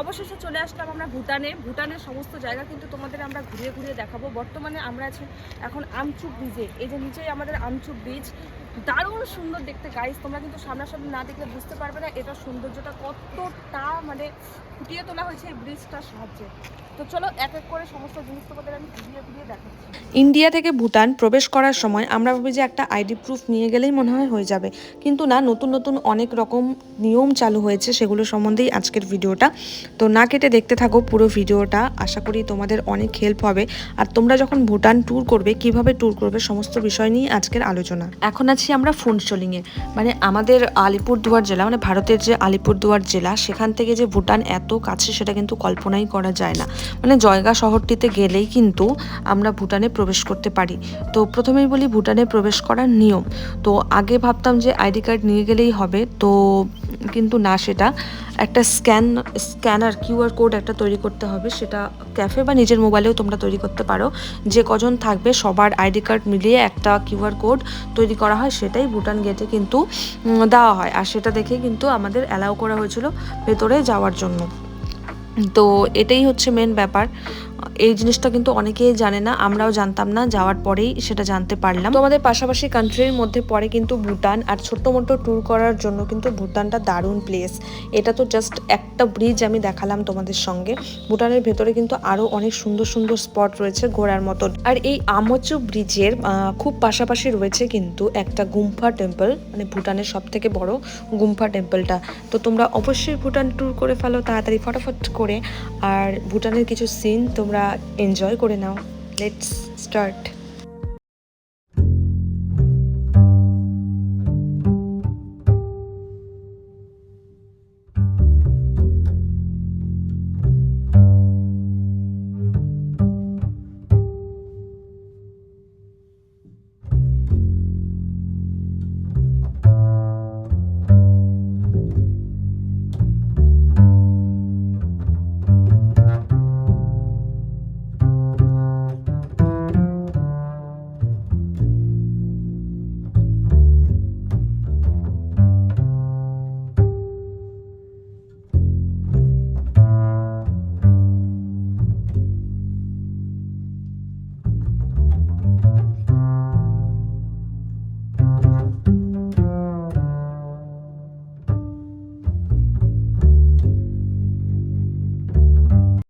অবশেষে চলে আসলাম আমরা ভুটানে। ভুটানের সমস্ত জায়গা কিন্তু তোমাদের আমরা ঘুরিয়ে ঘুরিয়ে দেখাবো। বর্তমানে আমরা আছি এখন আমচুক ব্রিজে এই যে নিচেই আমাদের আমচুক ব্রিজ দারুণ সুন্দর দেখতে। গাইস তোমরা কিন্তু সামনাসামনি না দেখলে বুঝতে পারবে না এটার সৌন্দর্যটা কতটা মানে ফুটিয়ে তোলা হয়েছে এই ব্রিজটার সাহায্যে। তো চলো এক এক করে সমস্ত জিনিস তোমাদের আমি ঘুরিয়ে ঘুরিয়ে দেখাচ্ছি। ইন্ডিয়া থেকে ভুটান প্রবেশ করার সময় আমরা ভাবি যে একটা আইডি প্রুফ নিয়ে গেলেই মনে হয় হয়ে যাবে। কিন্তু না নতুন নতুন অনেক রকম নিয়ম চালু হয়েছে সেগুলো সম্বন্ধেই আজকের ভিডিওটা। তো না কেটে দেখতে থাকো পুরো ভিডিওটা। আশা করি তোমাদের অনেক হেল্প হবে। আর তোমরা যখন ভুটান ট্যুর করবে কীভাবে ট্যুর করবে সমস্ত বিষয় নিয়ে আজকের আলোচনা। এখন আছি আমরা ফুনচলিংয়ে মানে আমাদের আলিপুরদুয়ার জেলা মানে ভারতের যে আলিপুরদুয়ার জেলা, সেখান থেকে যে ভুটান এত কাছে, সেটা কিন্তু কল্পনাই করা যায় না। মানে জয়গা শহরটিতে গেলেই কিন্তু আমরা ভুটানে প্রবেশ করতে পারি। তো প্রথমেই বলি ভুটানে প্রবেশ করার নিয়ম। তো আগে ভাবতাম যে আইডি কার্ড নিয়ে গেলেই হবে। তো কিন্তু না সেটা। একটা স্ক্যান স্ক্যানার কিউআর কোড একটা তৈরি করতে হবে। সেটা ক্যাফে বা নিজের মোবাইলেও তোমরা তৈরি করতে পারো। যে কজন থাকবে সবার আইডি কার্ড মিলিয়ে একটা কিউআর কোড তৈরি করা হয়, সেটাই ভুটান গেটে কিন্তু দেওয়া হয়। আর সেটা দেখে কিন্তু আমাদের অ্যালাউ করা হয়েছিল ভেতরে যাওয়ার জন্য। তো এটাই হচ্ছে মেন ব্যাপার। এই জিনিসটা কিন্তু অনেকেই জানে না, আমরাও জানতাম না, যাওয়ার পরেই সেটা জানতে পারলাম। তো আমাদের পাশাপাশি কান্ট্রির মধ্যে পড়ে কিন্তু ভুটান, আর ছোট্ট মোটো ট্যুর করার জন্য কিন্তু ভুটানটা দারুণ প্লেস এটা তো জাস্ট একটা ব্রিজ আমি দেখালাম তোমাদের সঙ্গে। ভুটানের ভেতরে কিন্তু আরও অনেক সুন্দর সুন্দর স্পট রয়েছে ঘোরার মতন। আর এই আমচু ব্রিজের খুব পাশাপাশি রয়েছে কিন্তু একটা গুম্ফা টেম্পল মানে ভুটানের সব থেকে বড় গুম্ফা টেম্পলটা তো তোমরা অবশ্যই ভুটান ট্যুর করে ফেলো তাড়াতাড়ি, ফটাফট করে। আর ভুটানের কিছু সিন তোমরা এনজয় করে নাও. Let's start